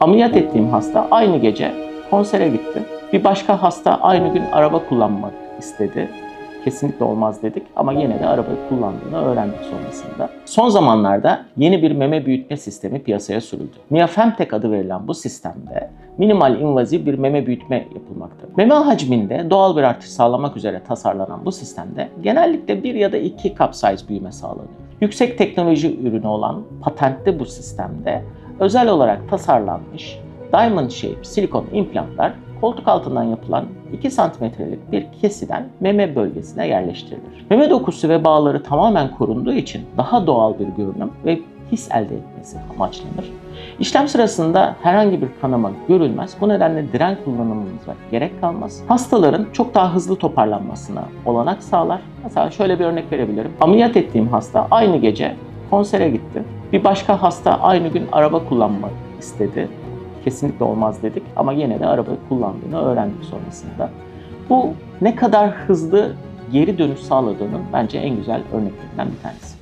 Ameliyat ettiğim hasta aynı gece konsere gitti. Bir başka hasta aynı gün araba kullanmak istedi. Kesinlikle olmaz dedik ama yine de araba kullandığını öğrendik sonrasında. Son zamanlarda yeni bir meme büyütme sistemi piyasaya sürüldü. Miafemtek adı verilen bu sistemde minimal invaziv bir meme büyütme yapılmaktadır. Meme hacminde doğal bir artış sağlamak üzere tasarlanan bu sistemde genellikle bir ya da iki cup size büyüme sağlanıyor. Yüksek teknoloji ürünü olan patentli bu sistemde özel olarak tasarlanmış diamond shape silikon implantlar koltuk altından yapılan 2 santimetrelik bir kesiden meme bölgesine yerleştirilir. Meme dokusu ve bağları tamamen korunduğu için daha doğal bir görünüm ve his elde etmesi amaçlanır. İşlem sırasında herhangi bir kanama görülmez. Bu nedenle diren kullanımımıza gerek kalmaz. Hastaların çok daha hızlı toparlanmasına olanak sağlar. Mesela şöyle bir örnek verebilirim. Ameliyat ettiğim hasta aynı gece konsere gitti. Bir başka hasta aynı gün araba kullanmak istedi. Kesinlikle olmaz dedik ama yine de araba kullandığını öğrendik sonrasında. Bu ne kadar hızlı geri dönüş sağladığının bence en güzel örneklerinden bir tanesi.